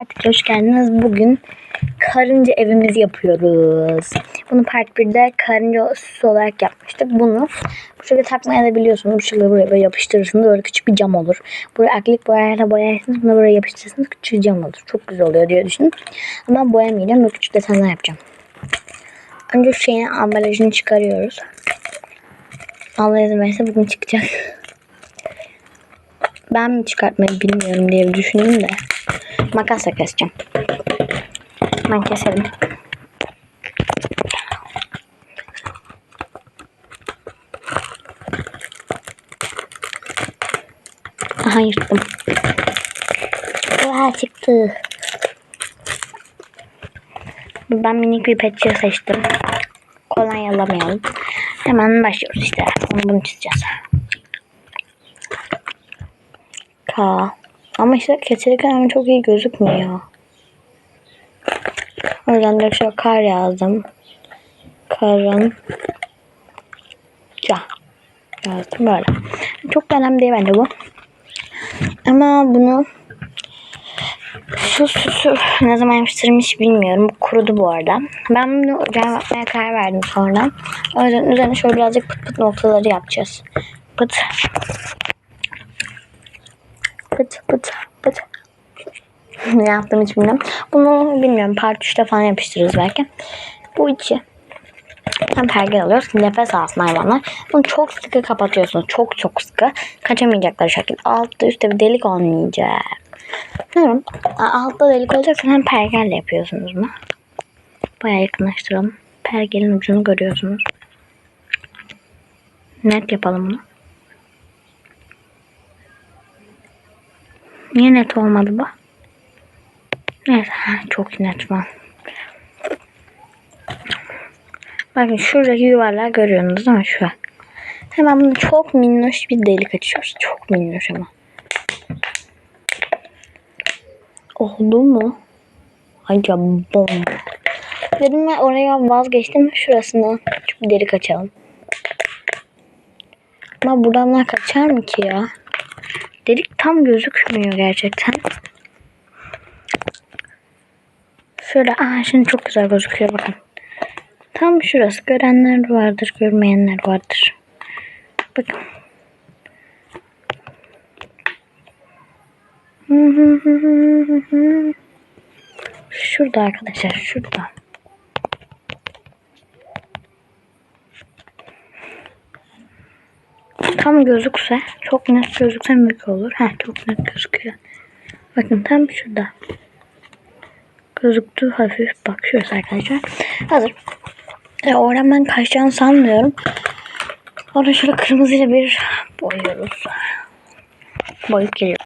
Artık hoş geldiniz. Bugün karınca evimizi yapıyoruz. Bunu part 1'de karınca süsü olarak yapmıştık. Bunu bu şekilde takmaya da biliyorsunuz. Bu şekilde buraya böyle yapıştırırsınız. Böyle küçük bir cam olur. Buraya akrilik boyayla boyarsınız. Bunu buraya yapıştırırsınız. Küçük cam olur. Çok güzel oluyor diye düşünün. Ama boyamayacağım. Böyle küçük desenler yapacağım. Önce şeyin ambalajını çıkarıyoruz. Allah izin verirse bugün çıkacak. Ben mi çıkartmayı bilmiyorum diye düşündüm de. Makasla keseceğim. Ben keselim. Aha yırttım. Aa, çıktı. Ben minik bir petçe seçtim. Kolonyalamayalım. Hemen başlıyoruz işte. Bunu çizeceğiz. K. Ama işte keçeli kalem çok iyi gözükmüyor. O yüzden de şöyle kar yazdım. Karın. Ya. Yazdım böyle. Çok kalem değil bence bu. Ama bunu şu süsü ne zaman yapıştırırım hiç bilmiyorum. Bu kurudu bu arada. Ben bunu ocağa yapmaya karar verdim sonra. O yüzden üzerine şöyle birazcık pıt pıt noktaları yapacağız. Pıt. Pıt pıt pıt. ne yaptım hiç bilmiyorum. Bunu bilmiyorum. Part 3'te falan yapıştırırız belki. Bu içi. Tam pergel alıyoruz. Nefes alsın hayvanlar. Bunu çok sıkı kapatıyorsunuz. Çok çok sıkı. Kaçamayacaklar şekilde. Altta üstte bir delik olmayacak. Bilmiyorum. Altta delik olacaksa hem pergelle yapıyorsunuz bunu. Baya yakınlaştıralım. Pergelin ucunu görüyorsunuz. Net yapalım bunu. Niye net olmadı bu? Neyse çok net var. Bakın şuradaki yuvarlağı görüyorsunuz değil mi? Şu. Hemen bunu çok minnoş bir delik açıyoruz. Çok minnoş ama. Oldu mu? Acaba. Dedim ben oraya vazgeçtim. Şurasını küçük bir delik açalım. Ama buradan kaçar mı ki ya? Delik tam gözükmüyor gerçekten. Şöyle aa şimdi çok güzel gözüküyor bakın. Tam şurası görenler vardır, görmeyenler vardır. Bakın. Şurada arkadaşlar, şurada. Tam gözükse, çok net gözükse mükemmel olur. Heh, çok net gözüküyor. Bakın tam şurada. Gözüktü hafif. Bak şurası arkadaşlar. Hazır. E, oradan ben kaçacağını sanmıyorum. Orada şöyle kırmızıyla bir boyuyoruz. Boyup geliyor.